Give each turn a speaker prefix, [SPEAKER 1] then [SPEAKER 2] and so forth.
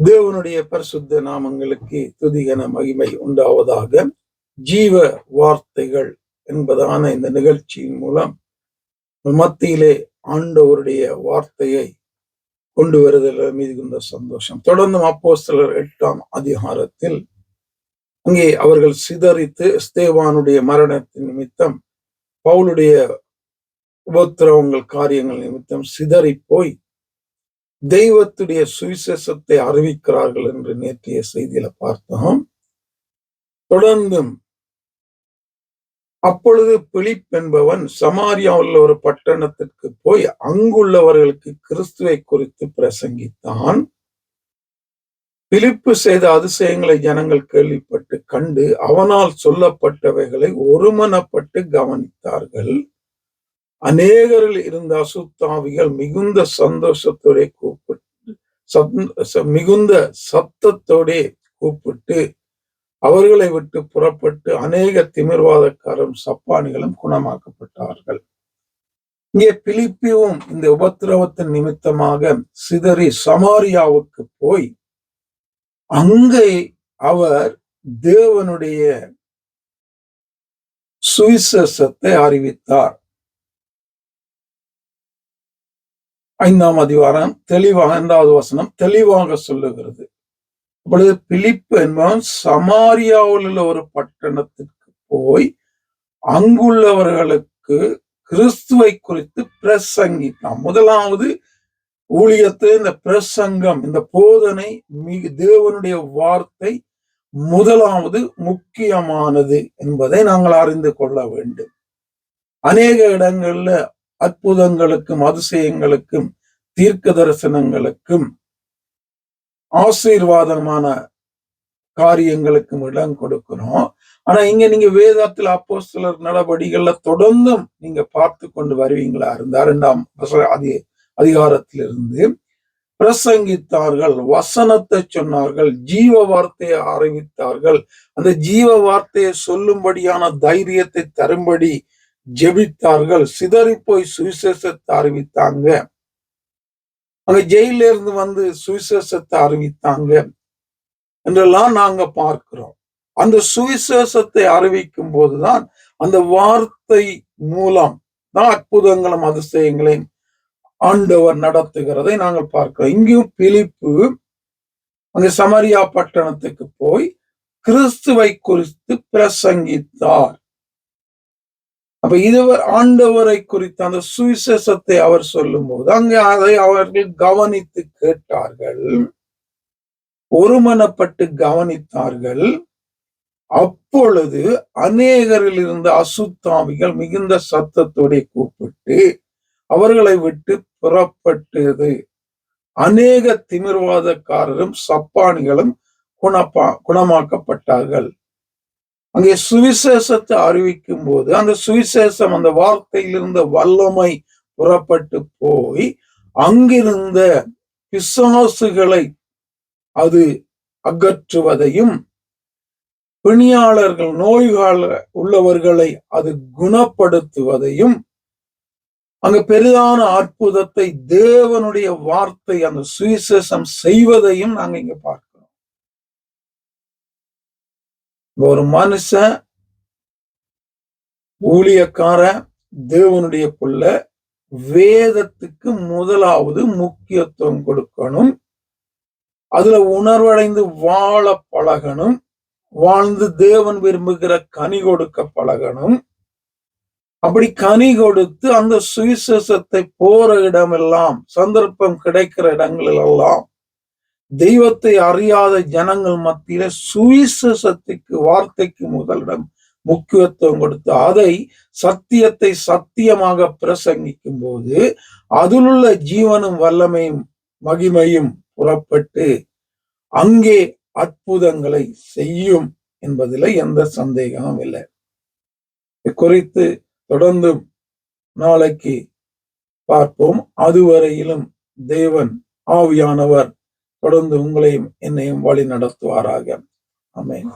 [SPEAKER 1] தேவனுடைய பரிசுத்த நாமங்களுக்கு துதிகன மகிமை உண்டாவதாக ஜீவ வார்த்தைகள் என்பதான இந்த நிகழ்ச்சியின் மூலம் மத்தியிலே ஆண்டவருடைய வார்த்தையை கொண்டு வருதல் மிகுந்த சந்தோஷம். தொடர்ந்தும் அப்போஸ்தலர் எட்டாம் அதிகாரத்தில் அங்கே அவர்கள் சிதறித்து ஸ்தேவானுடைய மரணத்தின் நிமித்தம் பவுலுடைய உபத்திரவங்கள் காரியங்கள் நிமித்தம் சிதறி போய் தெய்வத்துடைய சுவிசேஷத்தை அறிவிக்கிறார்கள் என்று நேற்றைய செய்தியில பார்த்தோம். தொடர்ந்தும் அப்பொழுது பிலிப் என்பவன் சமாரியாவில் ஒரு பட்டணத்திற்கு போய் அங்குள்ளவர்களுக்கு கிறிஸ்துவை குறித்து பிரசங்கித்தான். பிலிப்பு செய்த அதிசயங்களை ஜனங்கள் கேள்விப்பட்டு கண்டு அவனால் சொல்லப்பட்டவைகளை ஒருமனப்பட்டு கவனித்தார்கள். அநேகரில் இருந்த அசுத்தாவிகள் மிகுந்த சந்தோஷத்தோட கூப்பிட்டு மிகுந்த சத்தத்தோட கூப்பிட்டு அவர்களை விட்டு புறப்பட்டு அநேக திமிர்வாதக்காரும் சப்பானிகளும் குணமாக்கப்பட்டார்கள். இங்கே பிலிப்பியும் இந்த உபத்திரவத்தின் நிமித்தமாக சிதறி சமாரியாவுக்கு போய் அங்கே அவர் தேவனுடைய சுவிசேஷத்தை அறிவித்தார். ஐந்தாம் அதிகாரம் தெளிவாக ஐந்தாவது வசனம் தெளிவாக சொல்லுகிறது. அப்பொழுது பிலிப்பு என்பவன் சமாரியாவில் உள்ள ஒரு பட்டணத்துக்கு போய் அங்குள்ளவர்களுக்கு கிறிஸ்துவை குறித்து பிரசங்கித்தான். முதலாவது ஊழியத்தை இந்த பிரசங்கம் இந்த போதனை மிக தேவனுடைய வார்த்தை முதலாவது முக்கியமானது என்பதை நாங்கள் அறிந்து கொள்ள வேண்டும். அநேக இடங்கள்ல அற்புதங்களுக்கும் அதிசயங்களுக்கும் தீர்க்க தரிசனங்களுக்கும் ஆசீர்வாதமான காரியங்களுக்கும் இடம் கொடுக்கிறோம். ஆனா இங்க நீங்க வேதத்தில் அப்போ சிலர் நடவடிக்கைகள்ல தொடர்ந்தும் நீங்க பார்த்து கொண்டு வருவீங்களா? இருந்தா இரண்டாம் அதி அதிகாரத்திலிருந்து. பிரசங்கித்தார்கள் வசனத்தை சொன்னார்கள் ஜீவ வார்த்தையை அறிவித்தார்கள். அந்த ஜீவ வார்த்தையை சொல்லும்படியான தைரியத்தை தரும்படி ஜெபித்தார்கள். சிதறி போய் சுவிசேஷத்தை அறிவித்தாங்க. அங்க ஜெயில இருந்து வந்து சுவிசேஷத்தை அறிவித்தாங்க. என்றெல்லாம் நாங்க பார்க்கிறோம். அந்த சுவிசேஷத்தை அறிவிக்கும் போதுதான் அந்த வார்த்தை மூலம் தான் அற்புதங்களும் அதிசயங்களையும் ஆண்டவர் நடத்துகிறதை நாங்கள் பார்க்கிறோம். இங்கேயும் பிலிப்பு அங்க சமரியா பட்டணத்துக்கு போய் கிறிஸ்துவை குறித்து பிரசங்கித்தார். அப்ப இதுவர் ஆண்டவரை குறித்த அந்த சுவிசேஷத்தை அவர் சொல்லும் போது அங்கே அதை அவர்கள் கவனித்து கேட்டார்கள். ஒருமனப்பட்டு கவனித்தார்கள். அப்பொழுது அநேகரில் இருந்த அசுத்தாமிகள் மிகுந்த சத்தத்தோட கூப்பிட்டு அவர்களை விட்டு புறப்பட்டது. அநேக திமிர்வாதக்காரரும் சப்பானிகளும் குணப்பா குணமாக்கப்பட்டார்கள். அங்கே சுவிசேஷத்தை அறிவிக்கும் போது அந்த சுவிசேஷம் அந்த வார்த்தையிலிருந்த வல்லமை புறப்பட்டு போய் அங்கிருந்த பிசாசுகளை அது அகற்றுவதையும் பிணியாளர்கள் நோய்கால உள்ளவர்களை அது குணப்படுத்துவதையும் அங்க பெரிதான அற்புதத்தை தேவனுடைய வார்த்தை அந்த சுவிசேஷம் செய்வதையும் நாங்க இங்க பார்க்கிறோம். ஒரு மனுஷன் ஊழியக்கார தேவனுடைய புள்ள வேதத்துக்கு முதலாவது முக்கியத்துவம் கொடுக்கணும். அதுல உணர்வடைந்து வாழ பழகணும். வாழ்ந்து தேவன் விரும்புகிற கனி கொடுக்க பழகணும். அப்படி கனி கொடுத்து அந்த சுவிசேஷத்தை போற இடமெல்லாம் சந்தர்ப்பம் கிடைக்கிற இடங்களிலெல்லாம் தெய்வத்தை அறியாத ஜனங்கள் மத்தியில சுவிசேஷத்துக்கு வார்த்தைக்கு முதலிடம் முக்கியத்துவம் கொடுத்து அதை சத்தியத்தை சத்தியமாக பிரசங்கிக்கும் போது அதிலுள்ள ஜீவனும் வல்லமையும் மகிமையும் புறப்பட்டு அங்கே அற்புதங்களை செய்யும் என்பதில் எந்த சந்தேகமும் இல்லை. குறித்து தொடர்ந்தும் நாளைக்கு பார்ப்போம். அதுவரையிலும் தேவன் ஆவியானவர் தொடர்ந்து உங்களையும் என்னையும் வழி நடத்துவாராக அமேன்